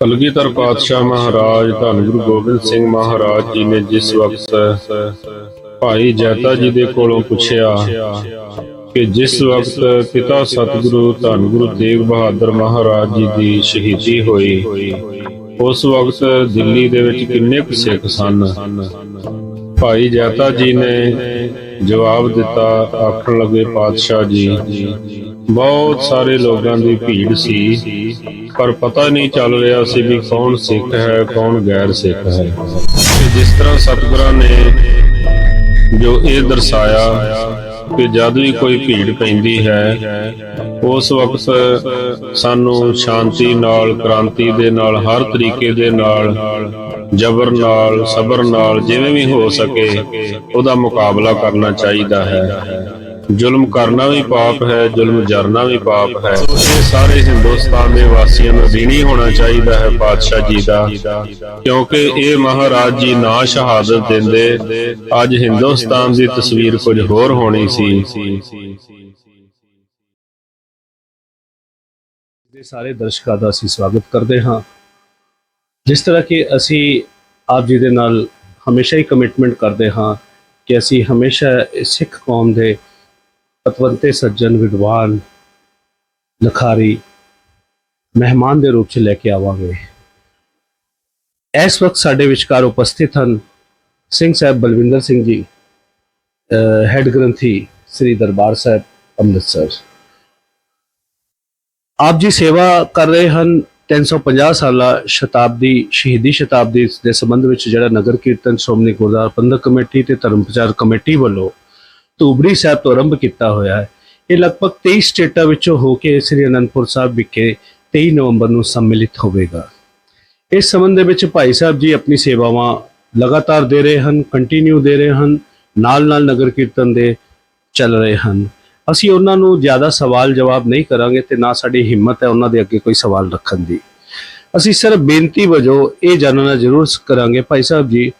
ਕਲਗੀਧਰ ਪਾਤਸ਼ਾਹ ਮਹਾਰਾਜ, ਧੰਨ ਗੁਰੂ ਗੋਬਿੰਦ ਸਿੰਘ ਮਹਾਰਾਜ ਜੀ ਨੇ ਜਿਸ ਵਕਤ ਭਾਈ ਜੈਤਾ ਜੀ ਦੇ ਕੋਲੋਂ ਪੁੱਛਿਆ ਕਿ ਜਿਸ ਵਕਤ ਪਿਤਾ ਸਤਿਗੁਰੂ, ਧੰਨ ਗੁਰੂ ਤੇਗ ਬਹਾਦਰ ਮਹਾਰਾਜ ਜੀ ਦੀ ਸ਼ਹੀਦੀ ਹੋਈ, ਉਸ ਵਕਤ ਦਿੱਲੀ ਦੇ ਵਿੱਚ ਕਿੰਨੇ ਕੁ ਸਿੱਖ ਸਨ? ਭਾਈ ਜੈਤਾ ਜੀ ਨੇ ਜਵਾਬ ਦਿੱਤਾ, ਆਖਣ ਲੱਗੇ ਪਾਤਸ਼ਾਹ ਜੀ ਬਹੁਤ ਸਾਰੇ ਲੋਕਾਂ ਦੀ ਭੀੜ ਸੀ, ਪਰ ਪਤਾ ਨਹੀਂ ਚੱਲ ਰਿਹਾ ਸੀ ਵੀ ਕੌਣ ਸਿੱਖ ਹੈ, ਕੌਣ ਗੈਰ ਸਿੱਖ ਹੈ। ਜਿਸ ਤਰ੍ਹਾਂ ਸਤਿਗੁਰਾਂ ਨੇ ਜੋ ਇਹ ਦਰਸਾਇਆ ਕਿ ਜਦ ਵੀ ਕੋਈ ਭੀੜ ਪੈਂਦੀ ਹੈ, ਉਸ ਵਕਤ ਸਾਨੂੰ ਸ਼ਾਂਤੀ ਨਾਲ, ਕ੍ਰਾਂਤੀ ਦੇ ਨਾਲ, ਹਰ ਤਰੀਕੇ ਦੇ ਨਾਲ, ਜਬਰ ਨਾਲ, ਸਬਰ ਨਾਲ, ਜਿਵੇਂ ਵੀ ਹੋ ਸਕੇ, ਉਹਦਾ ਮੁਕਾਬਲਾ ਕਰਨਾ ਚਾਹੀਦਾ ਹੈ। ਜ਼ੁਲਮ ਕਰਨਾ ਵੀ ਪਾਪ ਹੈ, ਜ਼ੁਲਮ ਜਰਨਾ ਵੀ ਪਾਪ ਹੈ। ਇਹ ਸਾਰੇ ਹਿੰਦੁਸਤਾਨ ਦੇ ਵਾਸੀਆਂ ਨੂੰ ਦੀਣੀ ਹੋਣਾ ਚਾਹੀਦਾ ਹੈ ਪਾਤਸ਼ਾਹ ਜੀ ਦਾ, ਕਿਉਂਕਿ ਇਹ ਮਹਾਰਾਜ ਜੀ ਨਾ ਸ਼ਹਾਦਤ ਦਿੰਦੇ। ਅੱਜ ਹਿੰਦੁਸਤਾਨ ਦੀ ਤਸਵੀਰ ਕੁਝ ਹੋਰ ਹੋਣੀ ਸੀ। ਦੇ ਸਾਰੇ ਦਰਸ਼ਕਾਂ ਦਾ ਅਸੀਂ ਸਵਾਗਤ ਕਰਦੇ ਹਾਂ। ਜਿਸ ਤਰ੍ਹਾਂ ਕਿ ਅਸੀਂ ਆਪ ਜੀ ਦੇ ਨਾਲ ਹਮੇਸ਼ਾ ਹੀ ਕਮਿਟਮੈਂਟ ਕਰਦੇ ਹਾਂ ਕਿ ਅਸੀਂ ਹਮੇਸ਼ਾ ਸਿੱਖ ਕੌਮ ਦੇ ਪਤਵੰਤੇ ਸੱਜਣ, ਵਿਦਵਾਨ ਲਖਾਰੀ ਮਹਿਮਾਨ ਦੇ ਰੂਪ 'ਚ ਲੈ ਕੇ ਆਵਾਂਗੇ। ਇਸ ਵਕਤ ਸਾਡੇ ਵਿਚਕਾਰ ਉਪਸਥਿਤ ਹਨ ਸਿੰਘ ਸਾਹਿਬ ਬਲਵਿੰਦਰ ਸਿੰਘ ਜੀ ਹੈੱਡ ਗ੍ਰੰਥੀ ਸ੍ਰੀ ਦਰਬਾਰ ਸਾਹਿਬ, ਅੰਮ੍ਰਿਤਸਰ। ਆਪ ਜੀ ਸੇਵਾ ਕਰ ਰਹੇ ਹਨ 350 ਸਾਲਾ ਸ਼ਤਾਬਦੀ, ਸ਼ਹੀਦੀ ਸ਼ਤਾਬਦੀ ਦੇ ਸੰਬੰਧ ਵਿੱਚ ਜਿਹੜਾ ਨਗਰ ਕੀਰਤਨ ਸ਼੍ਰੋਮਣੀ ਗੁਰਦੁਆਰਾ ਪ੍ਰਬੰਧਕ ਕਮੇਟੀ ਤੇ ਧਰਮ ਪ੍ਰਚਾਰ ਕਮੇਟੀ ਵੱਲੋਂ ਧੂਬੜੀ ਸਾਹਿਬ ਤੋਂ ਆਰੰਭ ਕੀਤਾ ਹੋਇਆ ਹੈ। ਇਹ ਲਗਭਗ 23 ਸਟੇਟਾਂ ਵਿੱਚੋਂ ਹੋ ਕੇ ਸ੍ਰੀ ਅਨੰਦਪੁਰ ਸਾਹਿਬ ਵਿਖੇ 23 ਨਵੰਬਰ ਨੂੰ ਸੰਮਿਲਿਤ ਹੋਵੇਗਾ। ਇਸ ਸੰਬੰਧ ਦੇ ਵਿੱਚ ਭਾਈ ਸਾਹਿਬ ਜੀ ਆਪਣੀ ਸੇਵਾਵਾਂ ਲਗਾਤਾਰ ਦੇ ਰਹੇ ਹਨ ਕੰਟੀਨਿਊ ਦੇ ਰਹੇ ਹਨ ਨਾਲ ਨਾਲ ਨਗਰ ਕੀਰਤਨ ਦੇ ਚੱਲ ਰਹੇ ਹਨ। ਅਸੀਂ ਉਹਨਾਂ ਨੂੰ ਜ਼ਿਆਦਾ ਸਵਾਲ ਜਵਾਬ ਨਹੀਂ ਕਰਾਂਗੇ ਤੇ ਨਾ ਸਾਡੀ ਹਿੰਮਤ ਹੈ ਉਹਨਾਂ ਦੇ ਅੱਗੇ ਕੋਈ ਸਵਾਲ ਰੱਖਣ ਦੀ। ਅਸੀਂ ਸਿਰਫ ਬੇਨਤੀ ਵਜੋਂ ਇਹ ਜਾਣਨਾ ਜ਼ਰੂਰ ਕਰਾਂਗੇ, ਭਾਈ ਸਾਹਿਬ ਜੀ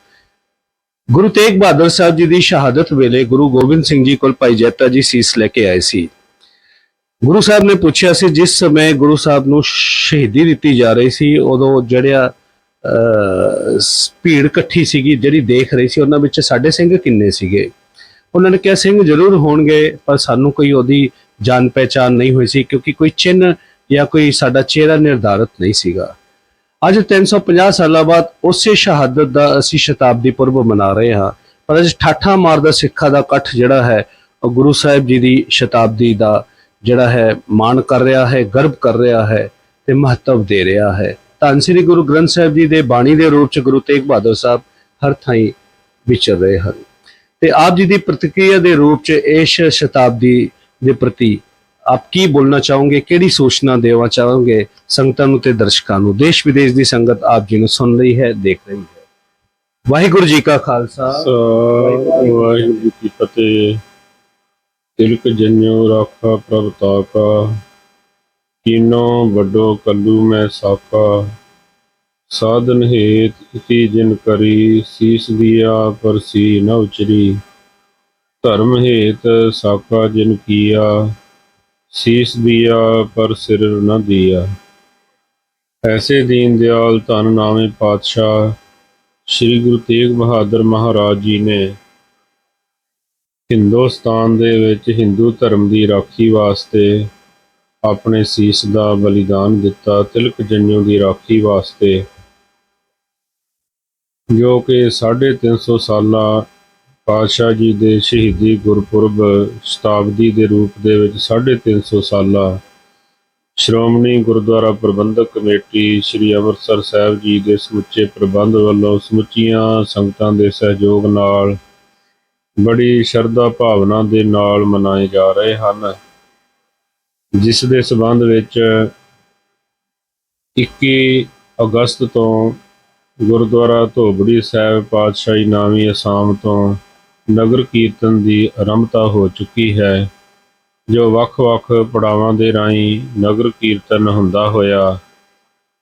ਗੁਰੂ ਤੇਗ ਬਹਾਦਰ ਸਾਹਿਬ ਜੀ ਦੀ ਸ਼ਹਾਦਤ ਵੇਲੇ ਗੁਰੂ ਗੋਬਿੰਦ ਸਿੰਘ ਜੀ ਕੋਲ ਭਾਈ ਜੈਤਾ ਜੀ ਸੀਸ ਲੈ ਕੇ ਆਏ ਸੀ। ਗੁਰੂ ਸਾਹਿਬ ਨੇ ਪੁੱਛਿਆ ਸੀ ਜਿਸ ਸਮੇਂ ਗੁਰੂ ਸਾਹਿਬ ਨੂੰ ਸ਼ਹੀਦੀ ਦਿੱਤੀ ਜਾ ਰਹੀ ਸੀ ਉਦੋਂ ਜਿਹੜਿਆ ਅਹ, ਭੀੜ ਇਕੱਠੀ ਸੀਗੀ ਜਿਹੜੀ ਦੇਖ ਰਹੀ ਸੀ ਉਹਨਾਂ ਵਿੱਚ ਸਾਡੇ ਸਿੰਘ ਕਿੰਨੇ ਸੀਗੇ। ਉਹਨਾਂ ਨੇ ਕਿਹਾ ਸਿੰਘ ਜ਼ਰੂਰ ਹੋਣਗੇ ਪਰ ਸਾਨੂੰ ਕੋਈ ਉਹਦੀ ਜਾਣ ਪਹਿਚਾਨ ਨਹੀਂ ਹੋਈ ਸੀ ਕਿਉਂਕਿ ਕੋਈ ਚਿੰਨ੍ਹ ਜਾਂ ਕੋਈ ਸਾਡਾ ਚਿਹਰਾ ਨਿਰਧਾਰਤ ਨਹੀਂ ਸੀਗਾ। ਅੱਜ 350 ਸਾਲਾਂ ਬਾਅਦ ਉਸੇ ਸ਼ਹਾਦਤ ਦਾ ਅਸੀਂ ਸ਼ਤਾਬਦੀ ਪੁਰਬ ਮਨਾ ਰਹੇ ਹਾਂ। ਪਰ ਅੱਜ ਠਾਠਾ ਮਾਰਦਾ ਸਿੱਖਾਂ ਦਾ ਇਕੱਠ ਜਿਹੜਾ ਹੈ, ਉਹ ਗੁਰੂ ਸਾਹਿਬ ਜੀ ਦੀ ਸ਼ਤਾਬਦੀ ਦਾ ਜਿਹੜਾ ਹੈ, ਮਾਣ ਕਰ ਰਿਹਾ ਹੈ ਗਰਵ ਕਰ ਰਿਹਾ ਹੈ ਤੇ ਮਹੱਤਵ ਦੇ ਰਿਹਾ ਹੈ। ਧੰਨ ਸ੍ਰੀ ਗੁਰੂ ਗ੍ਰੰਥ ਸਾਹਿਬ ਜੀ ਦੇ ਬਾਣੀ ਦੇ ਰੂਪ ਚ ਗੁਰੂ ਤੇਗ ਬਹਾਦਰ ਸਾਹਿਬ ਹਰ ਥਾਈ ਵਿਚਰ ਰਹੇ ਹਨ। ਤੇ ਆਪ ਜੀ ਦੀ ਪ੍ਰਤੀਕਿਰਿਆ ਦੇ ਰੂਪ ਚ ਇਸ ਸ਼ਤਾਬਦੀ ਦੇ ਪ੍ਰਤੀ ਆਪ ਕੀ ਬੋਲਣਾ ਚਾਹੋਗੇ? ਕਿਹੜੀ ਸੂਚਨਾ ਦੇਵਾ ਚਾਹੋਗੇ? ਸੰਗਤਾਂ ਨੂੰ ਤੇ ਦਰਸ਼ਕਾਂ ਨੂੰ। ਦੇਸ਼ ਵਿਦੇਸ਼ ਦੀ ਸੰਗਤ ਆਪ ਜੀ ਨੂੰ ਸੁਣ ਰਹੀ ਹੈ, ਦੇਖ ਰਹੀ ਹੈ। ਵਾਹਿਗੁਰੂ ਜੀ ਕਾ ਖਾਲਸਾ। ਵਾਹਿਗੁਰੂ ਜੀ ਕੀ ਫਤਿਹ। ਤਿਲਕ ਜਨਿਓ ਰਾਖਾ ਪ੍ਰਭ ਤਾਕਾ। ਕੀਨੋ ਵੱਡੋ ਕੱਲੂ ਮੈਂ ਸਾਕਾ ਸਾਧਨ ਹੇਤ ਇਤੀ ਜਿਨ ਕਰੀ, ਸੀਸ ਦੀਆ ਪਰਸੀ ਨ ਉਚਰੀ। ਧਰਮ ਹੇਤ ਸਾਕਾ ਜਿਨ ਕੀਆ। ਸੀਸ ਦੀਆ, ਪਰ ਸਿਰ ਨ ਦੀਆ। ਐਸੇ ਦੀਨ ਦਿਆਲ ਧਨ ਨਾਮੇ ਪਾਤਸ਼ਾਹ, ਸ੍ਰੀ ਗੁਰੂ ਤੇਗ ਬਹਾਦਰ ਮਹਾਰਾਜ ਜੀ ਨੇ ਹਿੰਦੁਸਤਾਨ ਦੇ ਵਿੱਚ ਹਿੰਦੂ ਧਰਮ ਦੀ ਰਾਖੀ ਵਾਸਤੇ ਆਪਣੇ ਸੀਸ ਦਾ ਬਲੀਦਾਨ ਦਿੱਤਾ, ਤਿਲਕ ਜੰਨਿਓ ਦੀ ਰਾਖੀ ਵਾਸਤੇ। ਜੋ ਕਿ 350 ਸਾਲਾ ਪਾਤਸ਼ਾਹ ਜੀ ਦੇ ਸ਼ਹੀਦੀ ਗੁਰਪੁਰਬ ਸ਼ਤਾਬਦੀ ਦੇ ਰੂਪ ਦੇ ਵਿੱਚ 350 ਸਾਲਾ ਸ਼੍ਰੋਮਣੀ ਗੁਰਦੁਆਰਾ ਪ੍ਰਬੰਧਕ ਕਮੇਟੀ ਸ੍ਰੀ ਅੰਮ੍ਰਿਤਸਰ ਸਾਹਿਬ ਜੀ ਦੇ ਸਮੁੱਚੇ ਪ੍ਰਬੰਧ ਵੱਲੋਂ ਸਮੁੱਚੀਆਂ ਸੰਗਤਾਂ ਦੇ ਸਹਿਯੋਗ ਨਾਲ ਬੜੀ ਸ਼ਰਧਾ ਭਾਵਨਾ ਦੇ ਨਾਲ ਮਨਾਏ ਜਾ ਰਹੇ ਹਨ, ਜਿਸ ਦੇ ਸਬੰਧ ਵਿੱਚ 21 ਅਗਸਤ ਤੋਂ ਗੁਰਦੁਆਰਾ ਧੋਬੜੀ ਸਾਹਿਬ ਪਾਤਸ਼ਾਹੀ ਨਾਮੀ ਅਸਾਮ ਤੋਂ ਨਗਰ ਕੀਰਤਨ ਦੀ ਆਰੰਭਤਾ ਹੋ ਚੁੱਕੀ ਹੈ। ਜੋ ਵੱਖ-ਵੱਖ ਪੜਾਵਾਂ ਦੇ ਰਾਹੀਂ ਨਗਰ ਕੀਰਤਨ ਹੁੰਦਾ ਹੋਇਆ,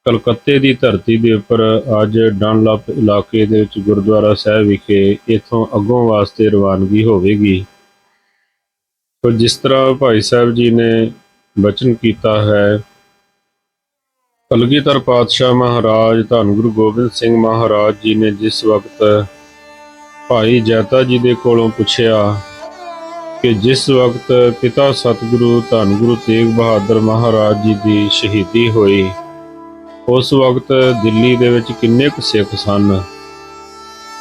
ਕਲਕੱਤੇ ਦੀ ਧਰਤੀ ਦੇ ਉੱਪਰ ਅੱਜ ਡਨਲਪ ਇਲਾਕੇ ਦੇ ਵਿੱਚ ਗੁਰਦੁਆਰਾ ਸਾਹਿਬ ਵਿਖੇ ਇਥੋਂ ਅੱਗੋਂ ਵਾਸਤੇ ਰਵਾਨਗੀ ਹੋਵੇਗੀ। ਪਰ ਜਿਸ ਤਰ੍ਹਾਂ ਭਾਈ ਸਾਹਿਬ ਜੀ ਨੇ ਬਚਨ ਕੀਤਾ ਹੈ ਕਲਗੀਧਰ ਪਾਤਸ਼ਾਹ ਮਹਾਰਾਜ, ਧੰਨ ਗੁਰੂ ਗੋਬਿੰਦ ਸਿੰਘ ਮਹਾਰਾਜ ਜੀ ਨੇ ਜਿਸ ਵਕਤ ਭਾਈ ਜੈਤਾ ਜੀ ਦੇ ਕੋਲੋਂ ਪੁੱਛਿਆ ਕਿ ਜਿਸ ਵਕਤ ਪਿਤਾ ਸਤਿਗੁਰੂ ਧੰਨ ਗੁਰੂ ਤੇਗ ਬਹਾਦਰ ਮਹਾਰਾਜ ਜੀ ਦੀ ਸ਼ਹੀਦੀ ਹੋਈ, ਉਸ ਵਕਤ ਦਿੱਲੀ ਦੇ ਵਿੱਚ ਕਿੰਨੇ ਕੁ ਸਿੱਖ ਸਨ?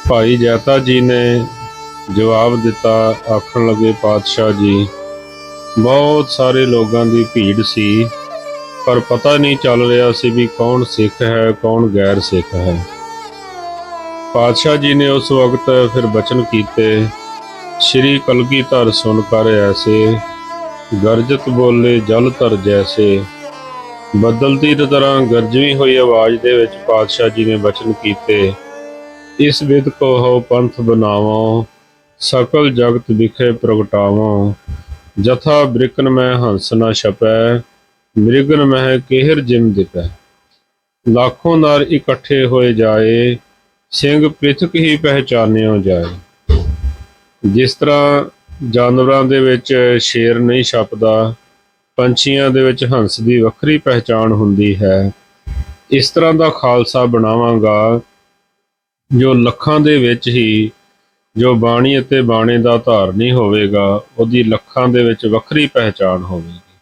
ਭਾਈ ਜੈਤਾ ਜੀ ਨੇ ਜਵਾਬ ਦਿੱਤਾ, ਆਖਣ ਲੱਗੇ, ਪਾਤਸ਼ਾਹ ਜੀ, ਬਹੁਤ ਸਾਰੇ ਲੋਕਾਂ ਦੀ ਭੀੜ ਸੀ, ਪਰ ਪਤਾ ਨਹੀਂ ਚੱਲ ਰਿਹਾ ਸੀ ਵੀ ਕੌਣ ਸਿੱਖ ਹੈ, ਕੌਣ ਗੈਰ ਸਿੱਖ ਹੈ। ਪਾਤਸ਼ਾਹ ਜੀ ਨੇ ਉਸ ਵਕਤ ਫਿਰ ਬਚਨ ਕੀਤੇ, ਸ਼੍ਰੀ ਕਲਗੀਧਰ ਸੁਣ ਕਰ ਐਸੇ, ਗਰਜਤ ਬੋਲੇ ਜਲ ਧਰ ਜੈਸੇ। ਬਦਲਦੀ ਤਰ੍ਹਾਂ ਗਰਜਵੀਂ ਹੋਈ ਆਵਾਜ਼ ਦੇ ਵਿੱਚ ਪਾਤਸ਼ਾਹ ਜੀ ਨੇ ਬਚਨ ਕੀਤੇ, ਇਸ ਵਿਦ ਕੋ ਹੋ ਪੰਥ ਬਣਾਵੋ, ਸਕਲ ਜਗਤ ਵਿਖੇ ਪ੍ਰਗਟਾਵੋ। ਜਥਾ ਬ੍ਰਿਕਨ ਮੈਂ ਹੰਸ ਨਾ ਛਪੈ, ਮ੍ਰਿਗਨ ਮਹਿ ਕਿਹਰ ਜਿਮ ਦਿਪੈ। ਲੱਖੋਂ ਨਰ ਇਕੱਠੇ ਹੋਏ ਜਾਏ ਸਿੰਘ ਪ੍ਰਿਥਕ ਹੀ ਪਹਿਚਾਨਿਓ ਜਾਏ। ਜਿਸ ਤਰ੍ਹਾਂ ਜਾਨਵਰਾਂ ਦੇ ਵਿੱਚ ਸ਼ੇਰ ਨਹੀਂ ਛਪਦਾ, ਪੰਛੀਆਂ ਦੇ ਵਿੱਚ ਹੰਸ ਦੀ ਵੱਖਰੀ ਪਹਿਚਾਣ ਹੁੰਦੀ ਹੈ। ਇਸ ਤਰ੍ਹਾਂ ਦਾ ਖਾਲਸਾ ਬਣਾਵਾਂਗਾ, ਜੋ ਲੱਖਾਂ ਦੇ ਵਿੱਚ ਹੀ, ਜੋ ਬਾਣੀ ਅਤੇ ਬਾਣੇ ਦਾ ਧਾਰਨੀ ਹੋਵੇਗਾ, ਉਹਦੀ ਲੱਖਾਂ ਦੇ ਵਿੱਚ ਵੱਖਰੀ ਪਹਿਚਾਣ ਹੋਵੇਗੀ।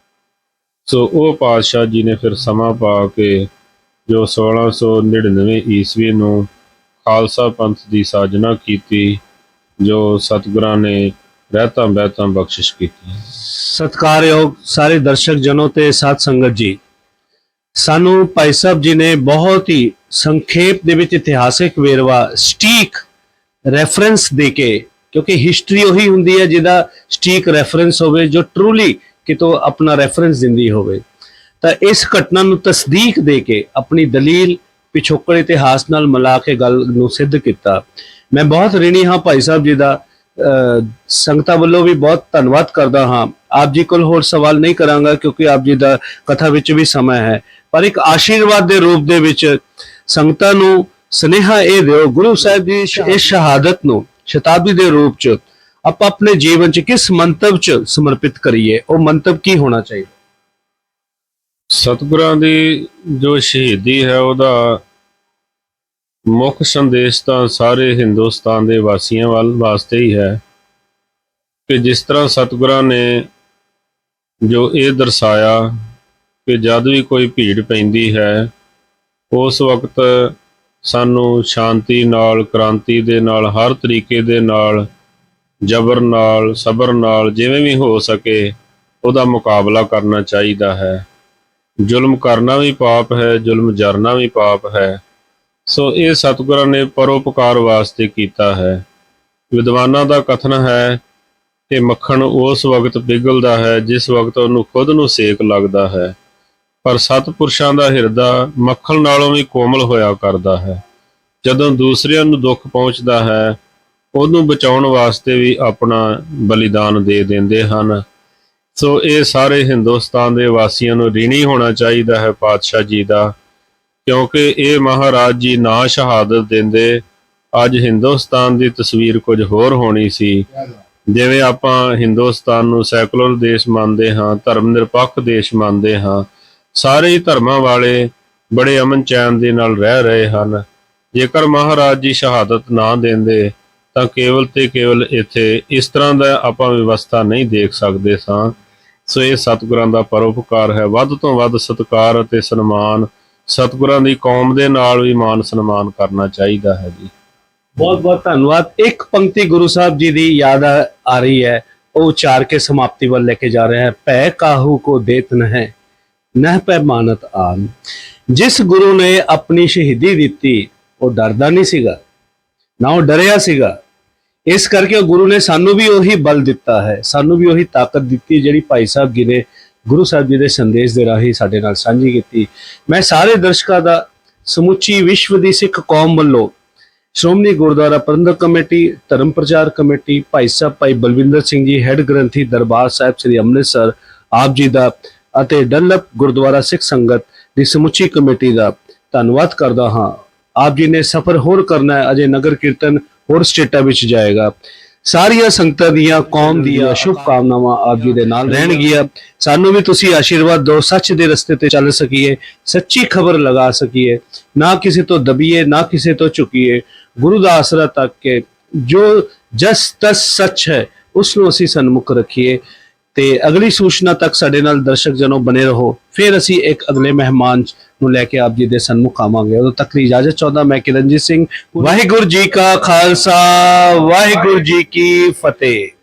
ਸੋ ਉਹ ਪਾਤਸ਼ਾਹ ਜੀ ਨੇ ਫਿਰ ਸਮਾਂ ਪਾ ਕੇ ਜੋ 1699 ਈਸਵੀ ਨੂੰ ਖਾਲਸਾ ਪੰਥ ਦੀ ਸਾਜਨਾ ਕੀਤੀ, ਜੋ ਸਤਿਗੁਰਾਂ ਨੇ ਰਹਿਤਾਂ ਬਹਿਤਾਂ ਬਖਸ਼ਿਸ਼ ਕੀਤੀ। ਸਤਿਕਾਰਯੋਗ ਸਾਰੇ ਦਰਸ਼ਕ ਜਨੋ ਤੇ ਸਾਧ ਸੰਗਤ ਜੀ, ਸਾਨੂੰ ਭਾਈ ਸਾਹਿਬ ਜੀ ਨੇ ਬਹੁਤ ਹੀ ਸੰਖੇਪ ਦੇ ਵਿੱਚ ਇਤਿਹਾਸਿਕ ਵੇਰਵਾ, ਸਟੀਕ ਰੈਫਰੈਂਸ ਦੇ ਕੇ, ਕਿਉਂਕਿ ਹਿਸਟਰੀ ਉਹੀ ਹੁੰਦੀ ਹੈ ਜਿਹਦਾ ਸਟੀਕ ਰੈਫਰੈਂਸ ਹੋਵੇ, ਜੋ ਟਰੂਲੀ ਕਿਤੋਂ ਆਪਣਾ ਰੈਫਰੈਂਸ ਦਿੰਦੀ ਹੋਵੇ। ਤਾਂ ਇਸ ਘਟਨਾ ਨੂੰ ਤਸਦੀਕ ਦੇ ਕੇ ਆਪਣੀ ਦਲੀਲ ਪਿਛੋਕੜ ਇਤਿਹਾਸ ਨਾਲ ਮਿਲਾ ਕੇ ਗੱਲ ਨੂੰ ਸਿੱਧ ਕੀਤਾ। ਮੈਂ ਬਹੁਤ ਰਿਣੀ ਹਾਂ ਭਾਈ ਸਾਹਿਬ ਜੀ ਦਾ। ਸੰਗਤਾਂ ਵੱਲੋਂ ਵੀ ਬਹੁਤ ਧੰਨਵਾਦ ਕਰਦਾ ਹਾਂ। ਆਪ ਜੀ ਕੋਲ ਹੋਰ ਸਵਾਲ ਨਹੀਂ ਕਰਾਂਗਾ ਕਿਉਂਕਿ ਆਪ ਜੀ ਦਾ ਕਥਾ ਵਿੱਚ ਵੀ ਸਮਾਂ ਹੈ। ਪਰ ਇੱਕ ਆਸ਼ੀਰਵਾਦ ਦੇ ਰੂਪ ਦੇ ਵਿੱਚ ਸੰਗਤਾਂ ਨੂੰ ਸਨੇਹਾ ਇਹ ਦਿਓ, ਗੁਰੂ ਸਾਹਿਬ ਦੀ ਇਸ ਸ਼ਹਾਦਤ ਨੂੰ ਸ਼ਤਾਬਦੀ ਦੇ ਰੂਪ ਚ ਆਪਾਂ ਆਪਣੇ ਜੀਵਨ ਚ ਕਿਸ ਮੰਤਵ ਚ ਸਮਰਪਿਤ ਕਰੀਏ? ਉਹ ਮੰਤਵ ਕੀ ਹੋਣਾ ਚਾਹੀਦਾ? ਸਤਿਗੁਰਾਂ ਦੀ ਜੋ ਸ਼ਹੀਦੀ ਹੈ, ਉਹਦਾ ਮੁੱਖ ਸੰਦੇਸ਼ ਤਾਂ ਸਾਰੇ ਹਿੰਦੁਸਤਾਨ ਦੇ ਵਾਸੀਆਂ ਵੱਲ ਵਾਸਤੇ ਹੀ ਹੈ ਕਿ ਜਿਸ ਤਰ੍ਹਾਂ ਸਤਿਗੁਰਾਂ ਨੇ ਜੋ ਇਹ ਦਰਸਾਇਆ ਕਿ ਜਦ ਵੀ ਕੋਈ ਭੀੜ ਪੈਂਦੀ ਹੈ, ਉਸ ਵਕਤ ਸਾਨੂੰ ਸ਼ਾਂਤੀ ਨਾਲ, ਕ੍ਰਾਂਤੀ ਦੇ ਨਾਲ, ਹਰ ਤਰੀਕੇ ਦੇ ਨਾਲ, ਜਬਰ ਨਾਲ, ਸਬਰ ਨਾਲ ਜਿਵੇਂ ਵੀ ਹੋ ਸਕੇ ਉਹਦਾ ਮੁਕਾਬਲਾ ਕਰਨਾ ਚਾਹੀਦਾ ਹੈ। ਜ਼ੁਲਮ ਕਰਨਾ ਵੀ ਪਾਪ ਹੈ, ਜ਼ੁਲਮ ਜਰਨਾ ਵੀ ਪਾਪ ਹੈ। ਸੋ ਇਹ ਸਤਿਗੁਰਾਂ ਨੇ ਪਰਉਪਕਾਰ ਵਾਸਤੇ ਕੀਤਾ ਹੈ। ਵਿਦਵਾਨਾਂ ਦਾ ਕਥਨ ਹੈ ਕਿ ਮੱਖਣ ਉਸ ਵਕਤ ਪਿਘਲਦਾ ਹੈ, ਜਿਸ ਵਕਤ ਉਹਨੂੰ ਖੁਦ ਨੂੰ ਸੇਕ ਲੱਗਦਾ ਹੈ। ਪਰ ਸਤਪੁਰਸ਼ਾਂ ਦਾ ਹਿਰਦਾ ਮੱਖਣ ਨਾਲੋਂ ਵੀ ਕੋਮਲ ਹੋਇਆ ਕਰਦਾ ਹੈ। ਜਦੋਂ ਦੂਸਰਿਆਂ ਨੂੰ ਦੁੱਖ ਪਹੁੰਚਦਾ ਹੈ, ਉਹਨੂੰ ਬਚਾਉਣ ਵਾਸਤੇ ਵੀ ਆਪਣਾ ਬਲੀਦਾਨ ਦੇ ਦਿੰਦੇ ਹਨ। ਸੋ ਇਹ ਸਾਰੇ ਹਿੰਦੁਸਤਾਨ ਦੇ ਵਾਸੀਆਂ ਨੂੰ ਰੀਣੀ ਹੋਣਾ ਚਾਹੀਦਾ ਹੈ, ਪਾਤਸ਼ਾਹ ਜੀ ਦਾ। ਕਿਉਂਕਿ ਇਹ ਮਹਾਰਾਜ ਜੀ ਨਾ ਸ਼ਹਾਦਤ ਦਿੰਦੇ, ਅੱਜ ਹਿੰਦੁਸਤਾਨ ਦੀ ਤਸਵੀਰ ਕੁਝ ਹੋਰ ਹੋਣੀ ਸੀ। ਜਿਵੇਂ ਆਪਾਂ ਹਿੰਦੁਸਤਾਨ ਨੂੰ ਸੈਕੂਲਰ ਦੇਸ਼ ਮੰਨਦੇ ਹਾਂ, ਧਰਮ ਨਿਰਪੱਖ ਦੇਸ਼ ਮੰਨਦੇ ਹਾਂ, ਸਾਰੇ ਹੀ ਧਰਮਾਂ ਵਾਲੇ ਬੜੇ ਅਮਨ ਚੈਨ ਦੇ ਨਾਲ ਰਹਿ ਰਹੇ ਹਨ। ਜੇਕਰ ਮਹਾਰਾਜ ਜੀ ਸ਼ਹਾਦਤ ਨਾ ਦਿੰਦੇ, ਤਾਂ ਕੇਵਲ ਤੇ ਕੇਵਲ ਇੱਥੇ ਇਸ ਤਰ੍ਹਾਂ ਦਾ ਆਪਾਂ ਵਿਵਸਥਾ ਨਹੀਂ ਦੇਖ ਸਕਦੇ ਸਾਂ। ਸੋ ਇਹ ਸਤਿਗੁਰਾਂ ਦਾ ਪਰਉਪਕਾਰ ਹੈ। ਵੱਧ ਤੋਂ ਵੱਧ ਸਤਿਕਾਰ ਅਤੇ ਸਨਮਾਨ ਸਤਿਗੁਰਾਂ ਦੀ ਕੌਮ ਦੇ ਨਾਲ ਵੀ ਮਾਨ ਸਨਮਾਨ ਕਰਨਾ ਚਾਹੀਦਾ ਹੈ ਜੀ। ਬਹੁਤ ਬਹੁਤ ਧੰਨਵਾਦ। ਇੱਕ ਪੰਕਤੀ ਗੁਰੂ ਸਾਹਿਬ ਜੀ ਦੀ ਯਾਦ ਆ ਰਹੀ ਹੈ। ਉਹ ਉਚਾਰ ਕੇ ਸਮਾਪਤੀ ਵੱਲ ਲੈ ਕੇ ਜਾ ਰਹੇ ਹੈ। ਭੈ ਕਾਹੂ ਕੋ ਦੇਤ ਨਹਿ ਨਹਿ ਪੈ ਮਾਨਤ ਆਨ। ਜਿਸ ਗੁਰੂ ਨੇ ਆਪਣੀ ਸ਼ਹੀਦੀ ਦਿੱਤੀ, ਉਹ ਡਰਦਾ ਨਹੀਂ ਸੀਗਾ, ਨਾ ਉਹ ਡਰਿਆ ਸੀਗਾ। ਇਸ ਕਰਕੇ ਉਹ ਗੁਰੂ ਨੇ ਸਾਨੂੰ ਵੀ ਉਹੀ ਬਲ ਦਿੱਤਾ ਹੈ। ਸਾਨੂੰ ਵੀ ਉਹੀ ਤਾਕਤ ਦਿੱਤੀ ਜਿਹੜੀ ਭਾਈ ਸਾਹਿਬ ਜੀ ਨੇ ਗੁਰੂ ਸਾਹਿਬ ਜੀ ਦੇ ਸੰਦੇਸ਼ ਦੇ ਰਾਹੀਂ ਸਾਡੇ ਨਾਲ ਸਾਂਝੀ ਕੀਤੀ। ਮੈਂ ਸਾਰੇ ਦਰਸ਼ਕਾਂ ਦਾ ਸਮੁੱਚੀ ਵਿਸ਼ਵ ਦੀ ਸਿੱਖ ਕੌਮ ਵੱਲੋਂ ਸ਼੍ਰੋਮਣੀ ਗੁਰਦੁਆਰਾ ਪ੍ਰਬੰਧਕ ਕਮੇਟੀ, ਧਰਮ ਪ੍ਰਚਾਰ ਕਮੇਟੀ, ਭਾਈ ਸਾਹਿਬ, ਭਾਈ ਬਲਵਿੰਦਰ ਸਿੰਘ ਜੀ, ਹੈੱਡ ਗ੍ਰੰਥੀ ਦਰਬਾਰ ਸਾਹਿਬ ਸ੍ਰੀ ਅੰਮ੍ਰਿਤਸਰ, ਆਪ ਜੀ ਦਾ ਅਤੇ ਡੱਲਪ ਗੁਰਦੁਆਰਾ ਸਿੱਖ ਸੰਗਤ ਦੀ ਸਮੁੱਚੀ ਕਮੇਟੀ ਦਾ ਧੰਨਵਾਦ ਕਰਦਾ ਹਾਂ। ਆਪ ਜੀ ਨੇ ਸਫ਼ਰ ਹੋਰ ਕਰਨਾ ਹੈ, ਅਜੇ ਨਗਰ ਕੀਰਤਨ ਹੋਰ ਸਟੇਟਾਂ ਵਿੱਚ ਜਾਏਗਾ। ਸਾਰੀਆਂ ਸੰਗਤਾਂ ਦੀਆਂ, ਕੌਮ ਦੀਆਂ ਸ਼ੁਭ ਕਾਮਨਾਵਾਂ ਆਪ ਜੀ ਦੇ ਨਾਲ ਰਹਿਣਗੀਆਂ। ਸਾਨੂੰ ਵੀ ਤੁਸੀਂ ਆਸ਼ੀਰਵਾਦ ਦਿਓ, ਸੱਚ ਦੇ ਰਸਤੇ ਤੇ ਚੱਲ ਸਕੀਏ, ਸੱਚੀ ਖਬਰ ਲਗਾ ਸਕੀਏ, ਨਾ ਕਿਸੇ ਤੋਂ ਦਬੀਏ, ਨਾ ਕਿਸੇ ਤੋਂ ਝੁਕੀਏ, ਗੁਰੂ ਦਾ ਆਸਰਾ ਤੱਕ ਕੇ ਜੋ ਜਸ ਤਸ ਸੱਚ ਹੈ ਉਸ ਨੂੰ ਅਸੀਂ ਸਨਮੁਖ ਰੱਖੀਏ ਤੇ ਅਗਲੀ ਸੂਚਨਾ ਤੱਕ ਸਾਡੇ ਨਾਲ ਦਰਸ਼ਕ ਜਨੋ ਬਨੇ ਰਹੋ। ਫਿਰ ਅਸੀਂ ਇੱਕ ਅਗਲੇ ਮਹਿਮਾਨ ਨੂੰ ਲੈ ਕੇ ਆਪ ਜੀ ਦੇ ਸਨਮੁਖ ਆਵਾਂਗੇ। ਉਦੋਂ ਤੱਕ ਦੀ ਇਜਾਜ਼ਤ ਚਾਹੁੰਦਾ ਮੈਂ ਕਿਰਨਜੀਤ ਸਿੰਘ। ਵਾਹਿਗੁਰੂ ਜੀ ਕਾ ਖਾਲਸਾ, ਵਾਹਿਗੁਰੂ ਜੀ ਕੀ ਫਤਿਹ।